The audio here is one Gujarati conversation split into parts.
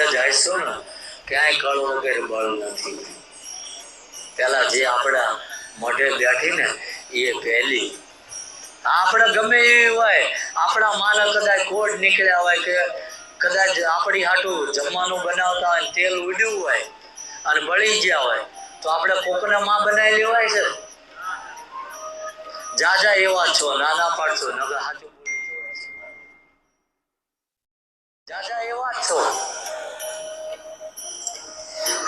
જાયશો ને, ક્યાંય કળ વગેરે બળ નથી. પેલા જે આપણા મોઢે બેઠી ને, એ પહેલી. આપણે ગમે એવી હોય, આપણા માના કદાચ કોડ નીકળ્યા હોય કે કદાચ આપણી હાટું જમવાનું બનાવતા હોય તેલ ઉડ્યું હોય અને બળી ગયા હોય, તો આપણે કોકના માં બનાવી હોય છે? જાજા એવા છો, નાના પાડશો નગર હાચું બોલી જવાય. જાજા એવા છો.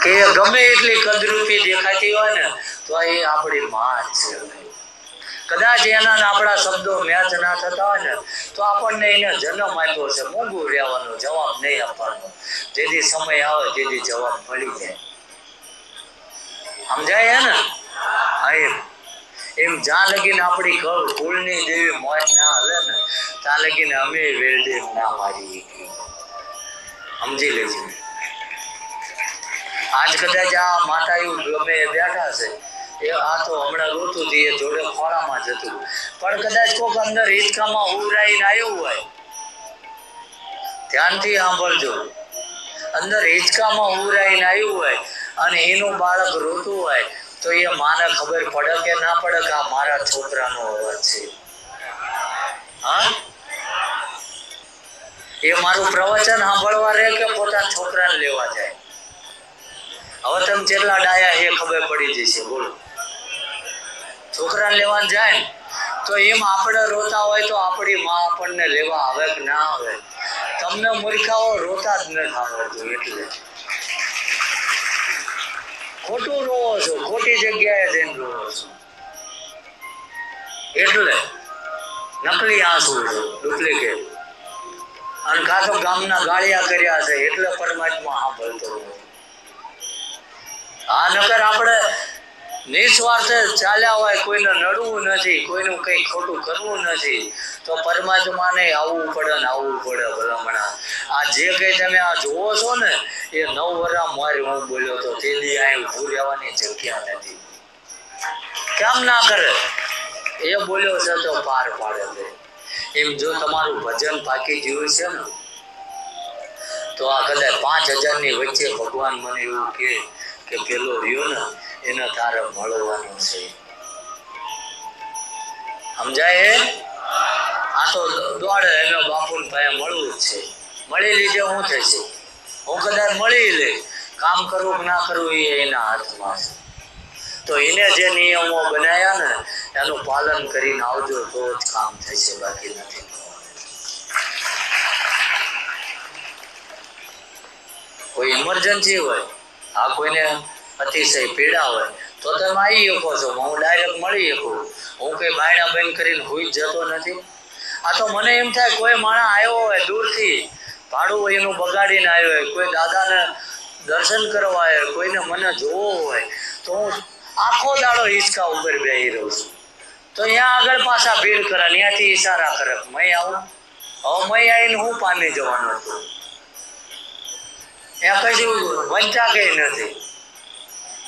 કે ગમે એટલી કદરૂપી દેખાતી હોય ને, તો એ આપણી માં છે. કદાચ એના આપણા શબ્દો મેચ ના થતા હોય ને, તો આપણને એને જન્મ આપ્યો છે. મોંઘું રહેવાનો જવાબ નહીં આપવાનો. જેથી સમય આવે તેથી જવાબ મળી જાય. સમજાય ને? એમ. એમ જ્યાં લગીને આપણી કળ કુળની દેવી મોજ ના હલે ને, ત્યાં લગીને અમે વેલદેવ ના મારી સમજી લેજો. આજ કદાચ આ માતાયું ગમે એ બેઠા છે. એ આ તો હમણાં રોતું હતી એ જોડે ખોળામાં જ હતું. પણ કદાચ કોક અંદર હિંચકામાં ઉરાઈને આવ્યું હોય. ધ્યાનથી સાંભળજો. અંદર હિંચકામાં ઉરાઈને આવ્યું હોય અને એનું બાળક રોતું હોય, તો એ માને ખબર પડે કે ના પડે કે આ મારા છોકરાનો અવાજ છે. હા? એ મારું પ્રવચન સાંભળવા રહે કે પોતાના છોકરાને લેવા જાય? હવે તમે જેટલા ડાયા એ ખબર પડી જશે, બોલો. છોકરાને લેવા જાય ને, તો એમ આપણે રોતા હોય તો આપણી માં આપણને લેવા આવે કે ના આવે? તમને મૂર્ખાઓ રોતા જ ન આવડતું એટલે. ખોટું રોવો છો, ખોટી જગ્યાએ જઈને રોવો છો. એટલે નકલી આંસુ ડુપ્લિકેટ. અને કાં તો ગામના ગાળિયા કર્યા છે, એટલે પરમાત્મા સાંભળતો હોય આ નકર આપણે નિસ્વાર્થે ચાલ્યા હોય, કોઈને નડવું નથી, કોઈનું કંઈ ખોટું કરવું નથી, તો પરમાત્માને આવવું પડે ને આવવું પડે ભલામણા. આ જે કંઈ તમે આ જોવો છો ને, એ નવ વરા મારી હું બોલ્યો તો, તેની અહીં ઊભું રહેવાની જગ્યા નથી. કેમ ના કરે? એ બોલ્યો છે તો પાર પાડે છે. એમ જો તમારું ભજન પાકી ગયું છે ને, તો આ કદાચ પાંચ હજારની વચ્ચે ભગવાન મને એવું કહે કે પેલો રહ્યો ને, એને તારે મળવાનું છે. સમજાય આ તો દોડે, એનો બાપુ ભાઈ મળવું જ છે. મળી લીધે શું થશે હું કદાચ મળી લે. કામ કરવું ના કરવું એ એના હાથમાં છે. તો એને જે નિયમો બનાવ્યા ને, એનું પાલન કરીને આવજો, તો જ કામ થશે બાકી નથી. કોઈ ઇમરજન્સી હોય આ કોઈને અતિશય પીડા હોય, તો તમે આવી શકો છો. હું ડાયરેક્ટ મળી શકું. હું કઈ બાયણા બંધ કરીને હોઈ જતો નથી. આ તો મને એમ થાય કોઈ માણસ આવ્યો હોય દૂરથી, ભાડું એનું બગાડીને આવ્યો હોય, કોઈ દાદાને દર્શન કરવા આવ્યો હોય, કોઈને મને જોવો હોય, તો હું આખો દાડો હિંચકા ઉપર બેહી રહું છું. તો અહીંયા આગળ પાછા ભીડ કરે ત્યાંથી ઈશારા કરે. મય આવું? હવે મય આવીને હું પામી જવાનો છું? ત્યાં કશું વંચા કઈ નથી.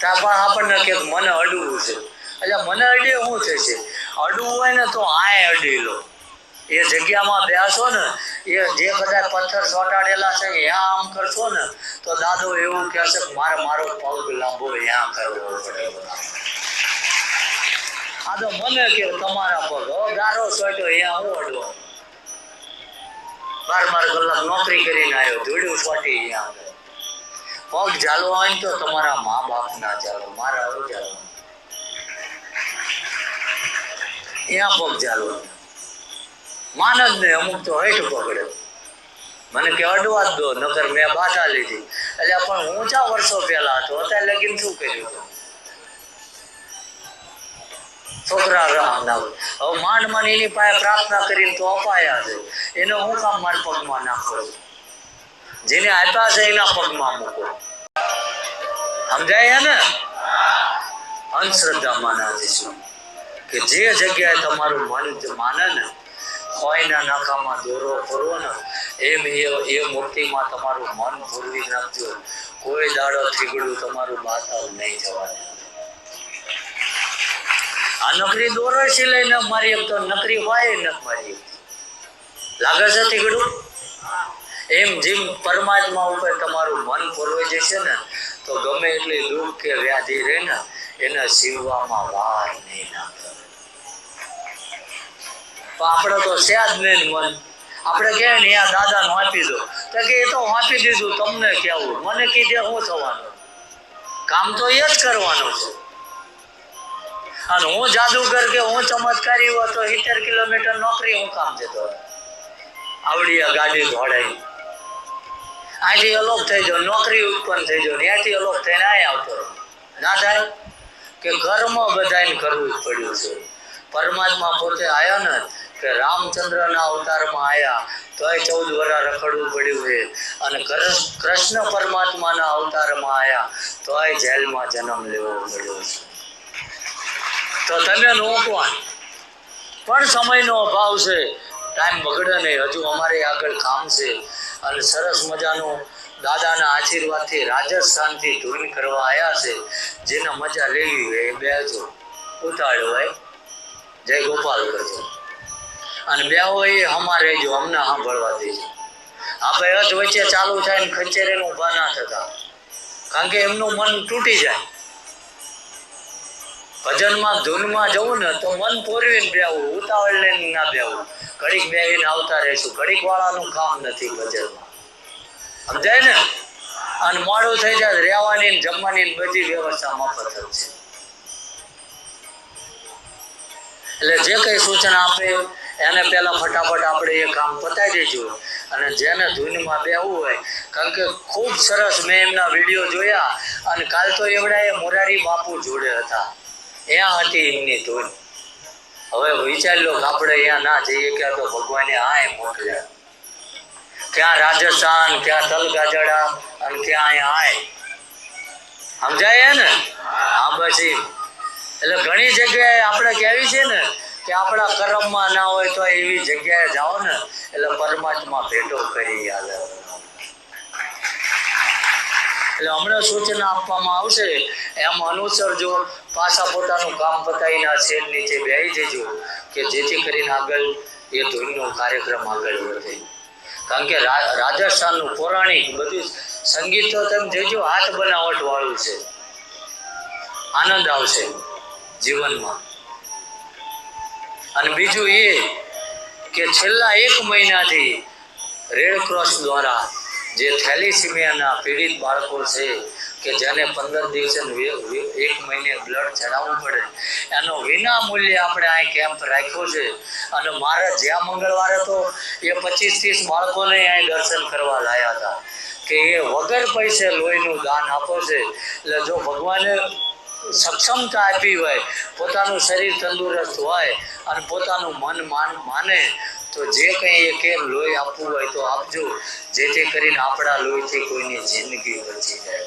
ત્યાં પણ આપણને કે મને અડવું છે. એટલે મને અડીએ શું થશે અડવું હોય ને તો આય અડી લો. એ જગ્યામાં બેસો ને, એ જે કદાચ પથ્થર ચોંટાડેલા છે ત્યાં આમ કરશો ને, તો દાદો એવું કહેશે કે મારે મારો પગ લાંબો ત્યાં કરવો પડે. આ તો મને કે તમારા પગ ગારો સોટ્યો અહીંયા હું અડવો? બાર બાર કલાક નોકરી કરીને આવ્યો ધૂળ્યું સોટી અહીંયા પગ ચાલવા હોય તો તમારા મા બાપ ના ચાલો, મારા ચાલો. ત્યાં પગ ચાલવા માનસ ને અમુક તો હેઠ પકડ્યો. મને કે અડવા દો, નકર મેં બાધા લીધી. એટલે પણ હું ચા વર્ષો પહેલા હતો, અત્યારે લગીન શું કર્યું હતું? છોકરા રામ ના હવે માંડ માંડ એની પાસે પ્રાર્થના કરીને તો અપાયા છે. એનો હું કામ મારા પગમાં નાખો જેને આપ્યા છે એના પગમાં મૂકો. સમજાય ને? અંધશ્રદ્ધા માનાજીશું કે જે જગ્યાએ તમારું મન માને ને ખોયના નાકામાં દોરો ફરવો ને એમ એ એ મૂર્તિમાં તમારું મન ફરવી નાખજો કોઈ દાડો થીગડું તમારું બાતાવ નહીં જવા આ નકરી દોરો સિલાઈ ન મારી તો નકરી વાય ન મારી લાગે છે થીગડું? એમ જેમ પરમાત્મા ઉપર તમારું મન પોરવાઈ જશે ને, તો ગમે એટલી દુઃખ કે વ્યાધિ રહે ને, એને સીવવામાં વાર નહીં લાગે. આપણે તો છે જ નહીં મન. આપણે કહે ને, યા દાદાને વાંપી દો. તો કે એ તો વાંપી દીધું, તમને કેવું? મને કીધે શું થવાનું? કામ તો એ જ કરવાનું છે. અને હું જાદુગર કે હું ચમત્કારી હોય તો સિત્તેર કિલોમીટર નોકરી હું કામ જતો આવડી ગાડી દોડાઈ અહીંથી અલોપ થઈ જાવ નોકરી ઉત્પન્ન થઈ જાવ ત્યાંથી અલોપ થઈને અહીં આવતો ના થાય કે ઘરમાં બધાને કરવું પડ્યું છે. પરમાત્મા પોતે આવ્યા ને કે રામચંદ્રના અવતારમાં આવ્યા તોય ચૌદ વર્ષ રખડવું પડ્યું છે. અને કૃષ્ણ કૃષ્ણ પરમાત્માના અવતારમાં આવ્યા તોય જેલમાં જન્મ લેવો પડ્યો છે. તો તમે નોકવાન પણ સમયનો અભાવ છે. ટાઈમ બગડે નહીં. હજુ અમારે આગળ કામ છે. અને સરસ મજાનું દાદાના આશીર્વાદથી રાજસ્થાનથી ધૂન કરવા આવ્યા છે. જેને મજા લેવી હોય એ બેજો ઉતાળ્યો હોય, જય ગોપાલ કરજો. અને બે હોય એ અમારે જો અમને સાંભળવા દેજો. આપણે અધ વચ્ચે ચાલુ થાય ને ખંચેરીને ઊભા ના થતા. કારણ કે એમનું મન તૂટી જાય. ભજનમાં ધૂનમાં જવું ને તો મન પોરવીને બેવું ઉતાવળ લઈને ના બેવું ઘડીક બેહીને આવતા રહેશું. ઘડીક વાળાનું કામ નથી ભજનમાં. સમજાય ને? અને મોડું થઈ જાય રહેવાની ને જમવાની બધી વ્યવસ્થા મફત છે. એટલે જે કઈ સૂચના આપે, એને પહેલા ફટાફટ આપણે એ કામ પતાવી દેજો. અને જેને ધૂનમાં બેવું હોય, કારણ કે ખૂબ સરસ મેં એમના વીડિયો જોયા, અને કાલ તો એવડા એ મોરારી બાપુ જોડે હતા. ત્યાં હતી એમની ધૂન. હવે વિચાર લો, આપણે અહીંયા ના જઈએ ક્યાં તો ભગવાને આય મોકલ્યા. ક્યાં રાજસ્થાન, ક્યાં તલગાજડા અને ક્યાં અહીંયા આય સમજાય ને? હા પછી એટલે ઘણી જગ્યાએ આપણે કહેવી છે ને કે આપણા કર્મમાં ના હોય તો એવી જગ્યાએ જાઓ ને, એટલે પરમાત્મા ભેટો કરી આવે એટલે હમણાં સૂચના આપવામાં આવશે. એમ અનુસરજો, પાછા પોતાનું કામ પતાવીને શેર નીચે બેસી જજો, કે જેથી કરીને આગળ એ ધૂનનો કાર્યક્રમ આગળ વધે. કારણ કે રાજસ્થાનનું પૌરાણિક બધું સંગીત તો તમે જોજો, હાથ બનાવટ વાળું છે. આનંદ આવશે જીવનમાં. અને બીજું એ કે છેલ્લા એક મહિનાથી રેડ ક્રોસ દ્વારા જે થેલિસિમિયાના પીડિત બાળકો છે કે જેને પંદર દિવસે એક મહિને બ્લડ ચડાવવું પડે, એનો વિના મૂલ્યે આપણે અહીં કેમ્પ રાખ્યો છે. અને મારે જ્યાં મંગળવારે તો એ પચીસ ત્રીસ બાળકોને અહીં દર્શન કરવા લાયા હતા. કે એ વગર પૈસે લોહીનું દાન આપો છે. એટલે જો ભગવાને સક્ષમતા આપી હોય, પોતાનું શરીર તંદુરસ્ત હોય અને પોતાનું મન માન માને તો જે કંઈ એક કે લોહી આપવું હોય તો આપજો. જેથી કરીને આપણા લોહીથી કોઈની જિંદગી બચી જાય.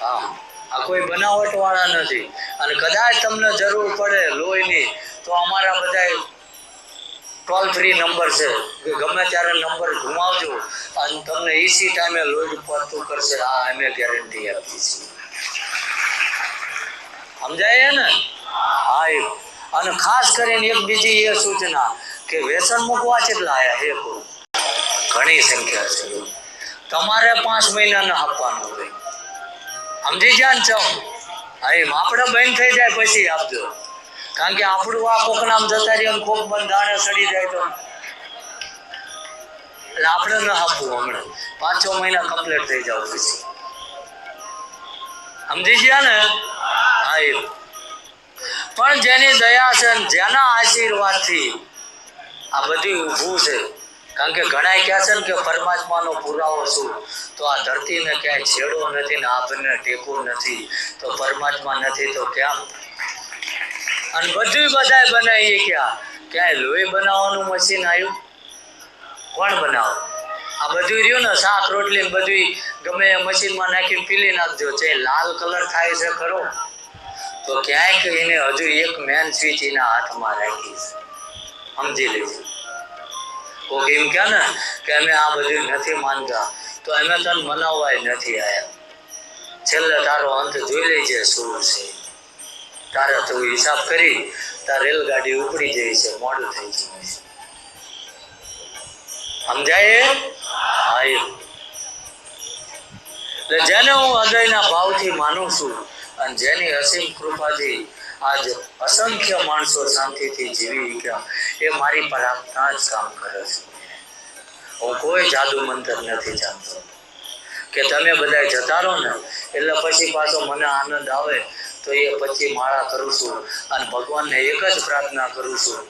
હા આ કોઈ બનાવટ વાળા નથી. અને કદાચ તમને જરૂર પડે લોહીની, તો અમારા બધા ટોલ ફ્રી નંબર છે. કે ગમે ત્યારે નંબર ઘુમાવજો અને તમને ઈસી ટાઈમે લોહી પડતું કરશે. આ અમે ગેરંટી આપીએ છીએ સમજાય ને? હા, એ અને ખાસ કરીને એક બીજી એ સૂચના કે વ્યસન મૂકવા કેટલા હે કહું. ઘણી સંખ્યા છે. તમારે પાંચ મહિનાના આપવાનું હોય. સમજી ગયા ને ચમ હા, એમ. આપણે બંધ થઈ જાય પછી આપજો. કારણ કે આપણું આ કોક નામ જતા રહે કોક બંધાણે સડી જાય તો. એટલે આપણે ન આપવું હમણાં. પાંચ છ મહિના કમ્પ્લીટ થઈ જાવ પછી. સમજી ગયા ને? હા, એમ. પણ જેની દયા છે જેના આશીર્વાદથી આ બધું ઊભું છે. કારણ કે ઘણા કહે છે ને કે પરમાત્માનો પુરાવો શું તો આ ધરતીને ક્યાંય છેડો નથી ને આપણને ટેકો નથી, તો પરમાત્મા નથી, તો કેમ? અને બધું બધાય બનાવીએ ક્યાં? ક્યાંય લોહી બનાવવાનું મશીન આવ્યું કોણ બનાવો? આ બધું રહ્યું ને, શાક રોટલી બધું ગમે મશીનમાં નાખીને પીલી નાખજો. જે લાલ કલર થાય છે ખરો. તો ક્યાંક એને હજુ એક મેન સ્વિચ એના હાથમાં રાખી સમજી લેજો કોક એમ કહે ને કે અમે આ બધું નથી માનતા. તો અમે તને મનાવવાય નથી આવ્યા છેલ્લે તારો અંત જોઈ લેજે શું છે. તારે તું હિસાબ કરી, તાર રેલગાડી ઉપડી જાય છે, મોડું થઈ જાય છે. સમજાય? હા. એટલે જેને હું હૃદયના ભાવથી માનું છું અને જેની અસીમ કૃપાથી આજ અસંખ્ય માણસો શાંતિથી જીવી ગયા એ મારી પ્રાર્થના જ કામ કરે છે. હું કોઈ જાદુ મંતર નથી જાણતો. કે તમે બધા જતા રહો ને, એટલે પછી પાછો મને આનંદ આવે, તો એ પછી માળા કરું છું અને ભગવાનને એક જ પ્રાર્થના કરું છું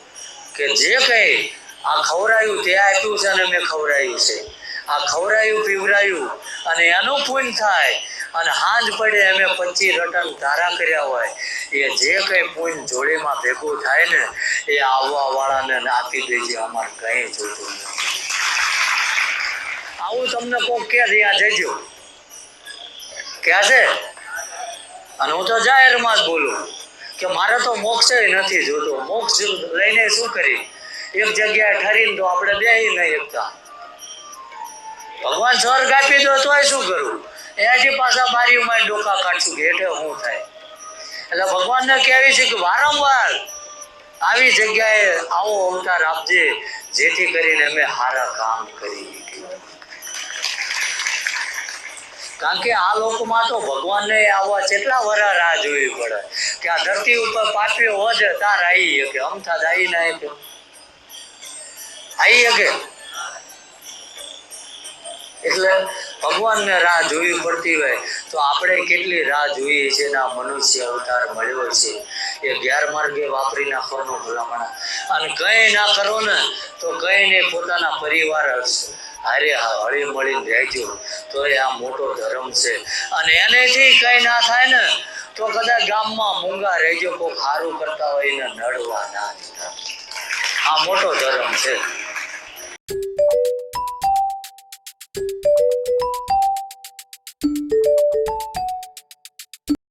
કે જે કંઈ આ ખવરાયું તે આપ્યું છે અને મેં ખવરાયું છે. આ ખવરાયું પીવરાયું અને એનું પૂન થાય. અને હાંજ પડે એમે પચીસ રટન ધારા કર્યા હોય. એ જે કંઈ પૂન જોડેમાં ભેગું થાય ને, એ આવવા વાળાને આપી દેજે, અમારે કંઈ જોતું આવું તમને કોક કે ત્યાં જજો. ક્યાં છે? અને હું તો જાહેરમાં જ બોલું. કે મારે તો મોક્ષ નથી જોતો. મોક્ષ લઈને શું કરી? એક જગ્યાએ ઠરીને તો આપણે બેહી નહીં એકતા ભગવાન સ્વર્ગ આપી દો તોય શું કરવું એ હજી પાછા બારીમાં ડોકા કાઢશું કે એટલે શું થાય. એટલે ભગવાનને કહેવી છે કે વારંવાર આવી જગ્યાએ આવો અવતાર આપજે, જેથી કરીને અમે સારા કામ કરી કારણ કે આ લોકમાં તો ભગવાનને આવવા કેટલા વરા રાહ જોવી પડે. કે આ ધરતી ઉપર પાપીઓ વધે તાર આવી શકે અમથા આવી ના આવી શકે. એટલે ભગવાનને રાહ જોવી પડતી હોય તો આપણે કેટલી રાહ જોઈએ છે ને મનુષ્ય અવતાર મળ્યો છે? એ ગેરમાર્ગે વાપરી નાખવાનો ભલામણ. અને કંઈ ના કરો ને તો કંઈ નહીં, પોતાના પરિવાર હારે હળી મળીને રહેજો. તો એ આ મોટો ધર્મ છે. અને એનેથી કંઈ ના થાય ને તો કદાચ ગામમાં મૂંગા રહેજો કોઈ સારું કરતા હોય એને નડવા ના આ મોટો ધર્મ છે.